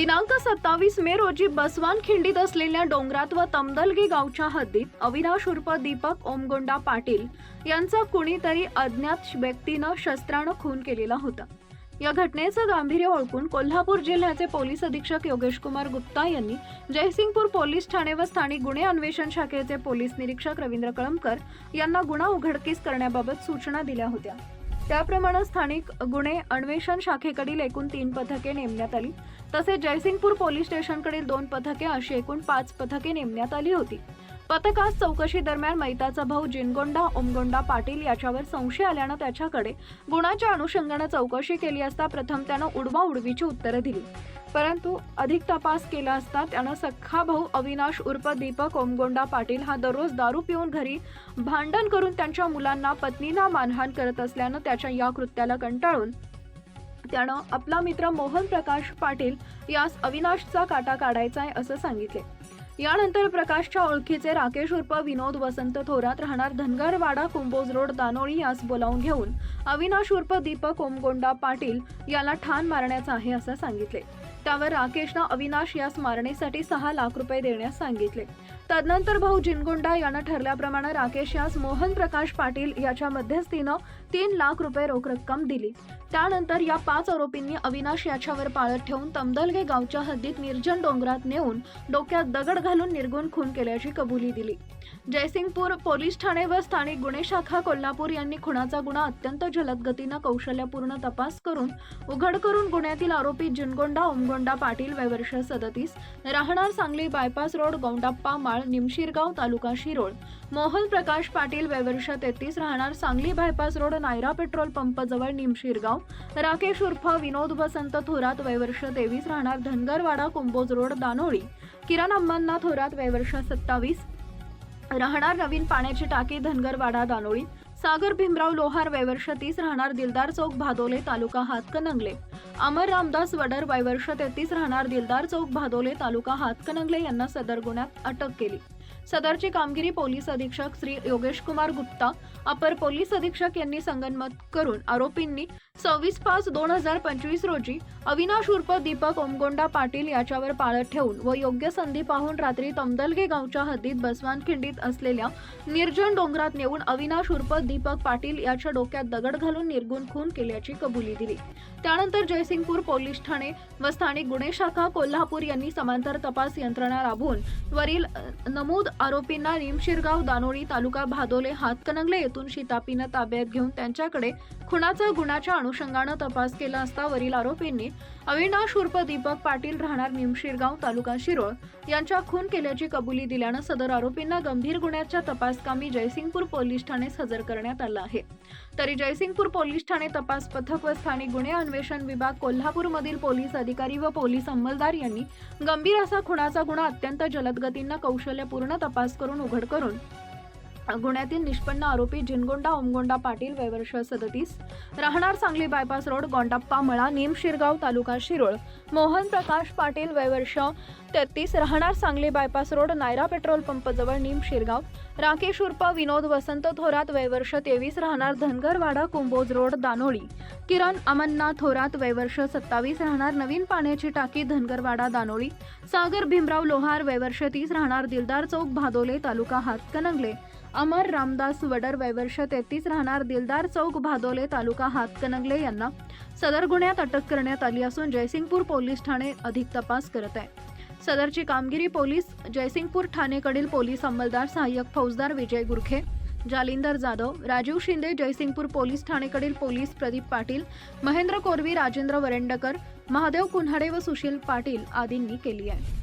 दिनांक सत्तावीस मे रोजी बसवान खिंडीत असलेल्या डोंगरात व तमदलगी गावच्या हद्दीत अविनाश उर्फ दीपक ओमगोंडा पाटील यांचा कुणीतरी अज्ञात व्यक्तीनं शस्त्रानं खून केलेला होता. या घटनेचं गांभीर्य ओळखून कोल्हापूर जिल्ह्याचे पोलीस अधीक्षक योगेश कुमार गुप्ता यांनी जयसिंगपूर पोलीस ठाणे व स्थानिक गुन्हे अन्वेषण शाखेचे पोलीस निरीक्षक रवींद्र कळमकर यांना गुन्हा उघडकीस करण्याबाबत सूचना दिल्या होत्या. त्याप्रमाणे स्थानिक गुन्हे अन्वेषण शाखेकडील एकूण तीन पथके नेमण्यात आली. तसेच जयसिंगपूर पोलीस स्टेशनकडील दोन पथके अशी एकूण पाच पथके नेमण्यात आली होती. पथकास चौकशी दरम्यान मैताचा भाऊ जिनगोंडा ओमगोंडा पाटील याच्यावर संशय आल्यानं त्याच्याकडे गुणाच्या अनुषंगानं चौकशी केली असता प्रथम त्यानं उडवा उडवीची उत्तरं दिली. परंतु अधिक तपास केला असता त्यानं सख्खा भाऊ अविनाश उर्फ दीपक ओमगोंडा पाटील हा दररोज दारू पिऊन घरी भांडण करून त्यांच्या मुलांना पत्नीला मानहान करत असल्यानं त्याच्या या कृत्याला कंटाळून त्यानं आपला मित्र मोहन प्रकाश पाटील यास अविनाशचा काटा काढायचा आहे असं सांगितले. यानंतर प्रकाशच्या ओळखीचे राकेश उर्फ विनोद वसंत थोरात राहणार धनगरवाडा कुंभोज रोड दानोळी यास बोलावून घेऊन. अविनाश उर्फ दीपक ओमगोंडा पाटील याला ठाण मारण्याचं आहे असं सांगितले. त्यावर राकेशनं अविनाश यास मारण्यासाठी सहा लाख रुपये देण्यास सांगितले. तदनंतर भाऊ जिनगुंडा यानं ठरल्याप्रमाणे राकेश यास मोहन प्रकाश पाटील याच्या मध्यस्थीनं तीन लाख रुपये रोख रक्कम दिली. त्यानंतर या पाच आरोपींनी अविनाश याच्यावर पाळत ठेवून तमदलगे गावच्या हद्दीत निर्जन डोंगरात नेऊन डोक्यात दगड घालून निर्गुण खून केल्याची कबुली दिली. जयसिंगपूर पोलीस ठाणे व स्थानिक गुन्हे शाखा कोल्हापूर यांनी खुनाचा गुन्हा अत्यंत जलद गतीनं कौशल्यपूर्ण तपास करून उघड करून गुन्ह्यातील आरोपी जिनगोंडा ओमगोंडा पाटील वय वर्ष सदतीस राहणार सांगली बायपास रोड गौंडाप्पा माळ निमशिरगाव तालुका शिरोळ. मोहन प्रकाश पाटील वय वर्ष तेहतीस राहणार Sangli bypass road Nayara petrol pump जवळ निमशिरगाव. राकेश उर्फ विनोद वसंत थोरात वय वर्ष तेवीस राहणार धनगरवाडा कुंभोज रोड दानोळी. किरण अंबांना थोरात वय वर्ष सत्तावीस. राहणार नवीन पाण्याची टाकी धनगरवाडा दानोळी. सागर भीमराव लोहार वयवर्ष तीस राहणार दिलदार चौक भादोले तालुका हातकणंगले. अमर रामदास वडर वयवर्ष तेहतीस राहणार दिलदार चौक भादोले तालुका हातकणंगले यांना सदर गुन्ह्यात अटक केली. सदरची कामगिरी पोलीस अधीक्षक श्री योगेश कुमार गुप्ता अपर पोलीस अधीक्षक यांनी संगनमत करून आरोपींनी सव्वीस पाच दोन हजार पंचवीस रोजी अविनाश उर्फ दीपक ओमगोंडा पाटील याच्यावर पाळत ठेवून व योग्य संधी पाहून रात्री तमदलगे गावच्या हद्दीत बसवान खिंडीत असलेल्या निर्जन डोंगरात नेऊन अविनाश उर्फ दीपक पाटील याच्या डोक्यात दगड घालून निर्गुण खून केल्याची कबुली दिली. त्यानंतर जयसिंगपूर पोलीस ठाणे व स्थानिक गुन्हे शाखा कोल्हापूर यांनी समांतर तपास यंत्रणा राबवून वरील अ, नमूद आरोपींना रिमशिरगाव दानोळी तालुका भादोले हातकणंगले येथून शितापीनं ताब्यात घेऊन त्यांच्याकडे खुनाचा गुन्ह्याच्या अनुषंगानं तपास केला असता वरील आरोपींनी अविनाश उर्फ दीपक पाटील राहणार निमशिरगाव तालुका शिरोळ. यांच्या खून केल्याची कबुली दिल्यानं सदर आरोपींना गंभीर गुन्ह्याच्या तपासकामी जयसिंगपूर पोलीस ठाण्यास हजर करण्यात आलं आहे. तरी जयसिंगपूर पोलीस ठाणे तपास पथक व स्थानिक गुन्हे अन्वेषण विभाग कोल्हापूरमधील पोलीस अधिकारी व पोलीस अंमलदार यांनी गंभीर असा खुणाचा गुन्हा अत्यंत जलदगतीनं कौशल्यपूर्ण तपास करून उघड करून गुन्ह्यातील निष्पन्न आरोपी जिनगोंडा ओमगोंडा पाटील वयवर्ष सदतीस राहणार सांगली बायपास रोड गोंडाप्पा मळा निम शिरगाव तालुका शिरोळ मोहन प्रकाश पाटील वयवर्ष तेहतीस राहणार Sangli bypass road Nayara petrol pump जवळ शिरगाव राकेश उर्फ विनोद वसंत थोरात वयवर्ष तेवीस राहणार धनगरवाडा कुंभोज रोड दानोळी किरण अमन्ना थोरात वयवर्ष सत्तावीस राहणार नवीन पाण्याची टाकी धनगरवाडा दानोळी सागर भीमराव लोहार वयवर्ष तीस राहणार दिलदार चौक भादोले तालुका हातकणंगले अमर रामदास वडर वयवर्ष तेहतीस राहणार दिलदार चौक भादोले तालुका हातकणंगले यांना सदर गुन्ह्यात अटक करण्यात आली असून जयसिंगपूर पोलीस ठाणे अधिक तपास करत आहे. सदरची कामगिरी पोलीस जयसिंगपूर ठाणेकडील पोलीस अंमलदार सहाय्यक फौजदार विजय गुरखे जालिंदर जाधव राजीव शिंदे जयसिंगपूर पोलीस ठाणेकडील पोलीस प्रदीप पाटील महेंद्र कोरवी राजेंद्र वरेंडकर महादेव कुन्हाडे व सुशील पाटील आदींनी केली आहे.